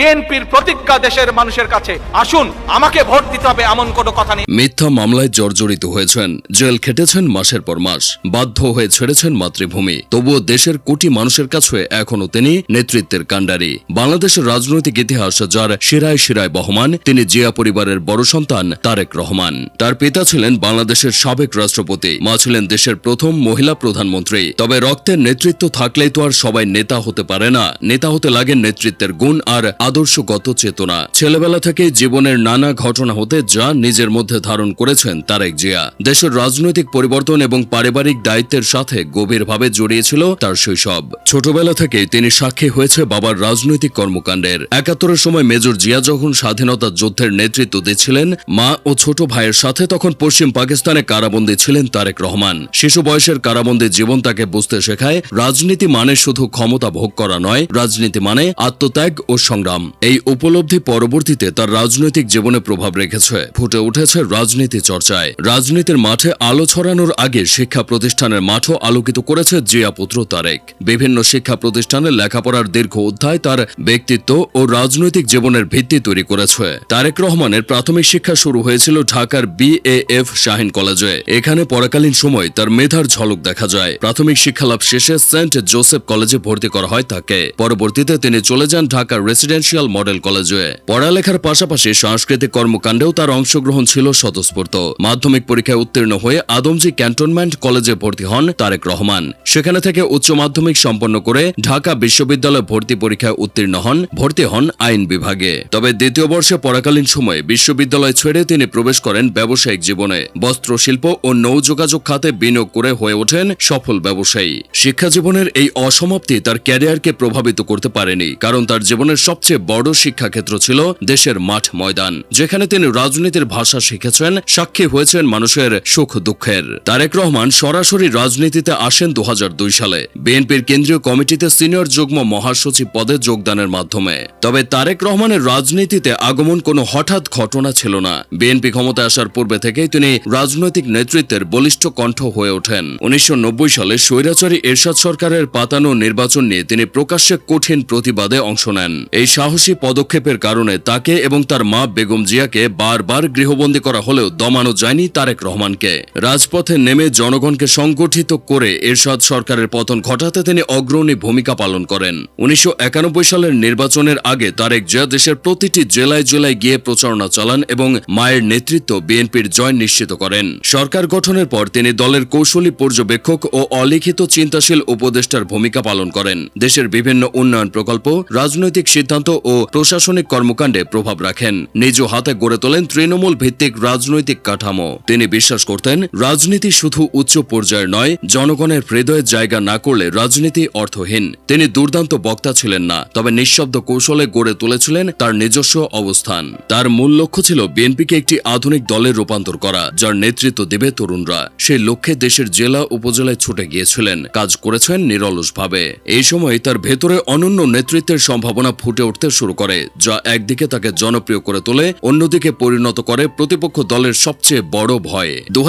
বিএনপির প্রতিজ্ঞা দেশের মানুষের কাছে। আসুন, আমাকে ভোট দিতে হবে এমন কোনো কথা নেই। মিথ্যা মামলায় জর্জরিত হয়েছেন, জেল খেটেছেন মাসের পর মাস, বাধ্য হয়ে ছেড়েছেন মাতৃভূমি। তবুও দেশের কোটি মানুষের কাছে এখনও তিনি নেতৃত্বের কাণ্ডারি। বাংলাদেশের রাজনৈতিক ইতিহাস, যার শিরায় শিরায় বহমান, তিনি জিয়া পরিবারের বড় সন্তান তারেক রহমান। তার পিতা ছিলেন বাংলাদেশের সাবেক রাষ্ট্রপতি, মা ছিলেন দেশের প্রথম মহিলা প্রধানমন্ত্রী। তবে রক্তের নেতৃত্ব থাকলেই তো আর সবাই নেতা হতে পারে না। নেতা হতে লাগে নেতৃত্বের গুণ আর আদর্শগত চেতনা। ছেলেবেলা থেকে জীবনের নানা ঘটনা হতে যা নিজের মধ্যে ধারণ করেছেন তারেক জিয়া। দেশের রাজনৈতিক পরিবর্তন এবং পারিবারিক দায়িত্বের সাথে গভীরভাবে জড়িয়েছিল তার শৈশব। ছোটবেলা থেকেই তিনি সাক্ষী হয়েছে বাবার রাজনৈতিক কর্মকাণ্ডের। একাত্তরের সময় মেজর জিয়া যখন স্বাধীনতা যুদ্ধের নেতৃত্ব দিচ্ছিলেন, মা ও ছোট ভাইয়ের সাথে তখন পশ্চিম পাকিস্তানে কারাবন্দী ছিলেন তারেক রহমান। শিশু বয়সের কারাবন্দী জীবন তাকে বুঝতে শেখায়, রাজনীতি মানে শুধু ক্ষমতা ভোগ করা নয়, রাজনীতি মানে আত্মত্যাগ ও সংগ্রাম। এই উপলব্ধি পরবর্তীতে তার রাজনৈতিক জীবনে প্রভাব রেখেছে। ফুটে উঠেছে রাজনীতি চর্চায়। রাজনীতির মাঠে আলো ছড়ানোর আগে শিক্ষা প্রতিষ্ঠানের মাঠও আলোকিত করেছে জিয়া পুত্র তারেক। বিভিন্ন শিক্ষা প্রতিষ্ঠানে লেখাপড়ার দীর্ঘ অধ্যায় তার ব্যক্তিত্ব ও রাজনৈতিক জীবনের ভিত্তি তৈরি করেছে। তারেক রহমানের প্রাথমিক শিক্ষা শুরু হয়েছিল ঢাকার বিএএফ শাহিন কলেজে। এখানে পড়াকালীন সময় তার মেধার ঝলক দেখা যায়। প্রাথমিক শিক্ষালাভ শেষে সেন্ট জোসেফ কলেজে ভর্তি করা হয় তাকে। পরবর্তীতে তিনি চলে যান ঢাকার রেসিডেন্সিয়াল মডেল কলেজে পড়ালেখার পাশাপাশি সাংস্কৃতিক কর্মকাণ্ডেও তার অংশগ্রহণ ছিল স্বতঃস্ফূর্ত। মাধ্যমিক পরীক্ষায় উত্তীর্ণ হয়ে আদমজি ক্যান্টনমেন্ট কলেজে ভর্তি হন তারেক রহমান। সেখানে থেকে উচ্চ মাধ্যমিক সম্পন্ন করে ঢাকা বিশ্ববিদ্যালয়ে ভর্তি পরীক্ষায় উত্তীর্ণ হন, ভর্তি হন আইন বিভাগে। তবে দ্বিতীয় বর্ষে পড়াকালীন সময়ে বিশ্ববিদ্যালয় ছেড়ে তিনি প্রবেশ করেন ব্যবসায়িক জীবনে। বস্ত্র, শিল্প ও নৌ যোগাযোগ খাতে বিনিয়োগ করে হয়ে ওঠেন সফল ব্যবসায়ী। শিক্ষা জীবনের এই অসমাপ্তি তার ক্যারিয়ারকে প্রভাবিত করতে পারেনি, কারণ তার জীবনের সবচেয়ে বড় শিক্ষাক্ষেত্র ছিল দেশের মাঠ ময়দান, যেখানে তিনি রাজনীতির ভাষা শিখেছেন, সাক্ষী হয়েছেন মানুষের সুখ দুঃখের। তারেক রহমান সরাসরি রাজনীতিতে আসেন দু হাজার দুই সালে। বিএনপির কেন্দ্রীয় কমিটিতে সিনিয়র যুগ্ম মহাসচিব পদে যোগদানের মাধ্যমে। তবে তারেক রহমানের রাজনীতিতে আগমন কোনো হঠাৎ ঘটনা ছিল না। বিএনপি ক্ষমতায় আসার পূর্বে থেকেই তিনি রাজনৈতিক নেতৃত্বের বলিষ্ঠ কণ্ঠ হয়ে ওঠেন। উনিশশো নব্বই সালে স্বৈরাচারী এরশাদ সরকারের পাতানো নির্বাচন নিয়ে তিনি প্রকাশ্যে কঠিন প্রতিবাদে অংশ নেন। এই সাহসী পদক্ষেপের কারণে তাকে এবং তার মা বেগম জিয়াকে বারবার গৃহবন্দী করা হলেও দমানো যায়নি তারেক রহমানকে। রাজপথে নেমে জনগণকে সংগঠিত করে এরশাদ সরকারের পতন ঘটাতে তিনি অগ্রণী ভূমিকা পালন করেন। উনিশশো একানব্বই সালের নির্বাচনের আগে তারেক জিয়া দেশের প্রতিটি জেলায় জেলায় গিয়ে প্রচারণা চালান এবং মায়ের নেতৃত্ব বিএনপির জয় নিশ্চিত করেন। সরকার গঠনের পর তিনি দলের কৌশলী পর্যবেক্ষক ও অলিখিত চিন্তাশীল উপদেষ্টার ভূমিকা পালন করেন। দেশের বিভিন্ন উন্নয়ন প্রকল্প, রাজনৈতিক সিদ্ধান্ত ও প্রশাসনিক কর্মকাণ্ডে প্রভাব রাখেন। নিজ হাতে গড়ে তোলেন তৃণমূল ভিত্তিক রাজনৈতিক কাঠামো। তিনি বিশ্বাস করতেন, রাজনীতি শুধু উচ্চ পর্যায়ের নয়, জনগণের হৃদয়ে জায়গা না করলে রাজনীতি অর্থহীন। তিনি দুর্দান্ত বক্তা ছিলেন না, তবে নিঃশব্দ কৌশলে গড়ে তুলেছিলেন তার নিজস্ব অবস্থান। তার মূল লক্ষ্য ছিল বিএনপিকে একটি আধুনিক দলে রূপান্তর করা, যার নেতৃত্ব দেবে তরুণরা। সেই লক্ষ্যে দেশের জেলা উপজেলায় ছুটে গিয়েছিলেন। কাজ করেছেন নিরলসভাবে। এই সময় তার ভেতরে অনন্য নেতৃত্বের সম্ভাবনা ফুটে উঠতে শুরু করে, যা একদিকে তাকে জনপ্রিয় করে তোলে, অন্যদিকে পরিণত করে প্রতিপক্ষ দলের সবচেয়ে বড় ভয়। দু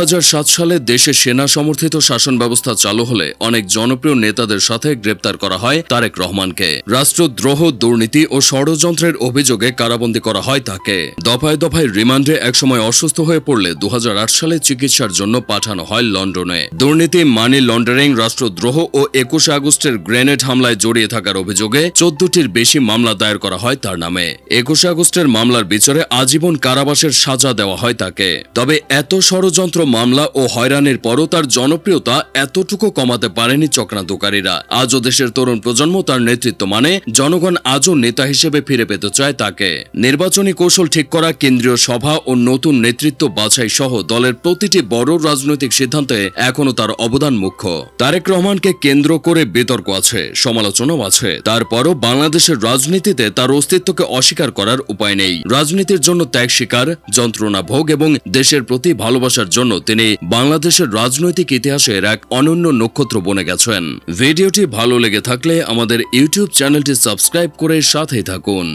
সালে দেশে সেনা সমর্থিত শাসন ব্যবস্থা চালু হলে অনেক জনপ্রিয় নেতাদের সাথে গ্রেপ্তার করা হয় তারেক রহমানকে। রাষ্ট্রদ্রোহ, দুর্নীতি ও ষড়যন্ত্রের অভিযোগে কারাবন্দী করা হয় তাকে। দফায় দফায় রিমান্ডে একসময় অসুস্থ হয়ে পড়লে দু হাজার আট সালে চিকিৎসার জন্য পাঠানো হয় লন্ডনে। দুর্নীতি, মানি লন্ডারিং, রাষ্ট্রদ্রোহ ও একুশে আগস্টের গ্রেনেড হামলায় জড়িয়ে থাকার অভিযোগে চোদ্দটির বেশি মামলা দায়ের করা হয় তার নামে। একুশে আগস্টের মামলার বিচারে আজীবন কারাবাসের সাজা দেওয়া হয় তাকে। তবে এত ষড়যন্ত্র মামলা ও হয়রানির পরও তার জনপ্রিয়তা এতটুকু কমাতে পারেনি চক্রান্তকারীরা। আজও দেশের তরুণ প্রজন্ম তার নেতৃত্ব মানে জনগণ আজও নেতা হিসেবে ফিরে পেতে চায় তাকে। নির্বাচনী কৌশল ঠিক করা, কেন্দ্রীয় সভা ও নতুন নেতৃত্ব বাছাই সহ দলের প্রতিটি বড় রাজনৈতিক সিদ্ধান্তে এখনও তার অবদান মুখ্য। তারেক রহমানকে কেন্দ্র করে বিতর্ক আছে, সমালোচনাও আছে। তারপরও বাংলাদেশের রাজনীতিতে তার অস্তিত্বকে অস্বীকার করার উপায় নেই। রাজনীতির জন্য ত্যাগ স্বীকার, যন্ত্রণা ভোগ এবং দেশের প্রতি ভালোবাসার জন্য তিনি বাংলাদেশের রাজনৈতিক ইতিহাসের এক অনন্য নক্ষত্র বনে গেছেন। ভিডিওটি ভালো লেগে থাকলে আমাদের ইউটিউব চ্যানেলটি সাবস্ক্রাইব করে সাথেই থাকুন।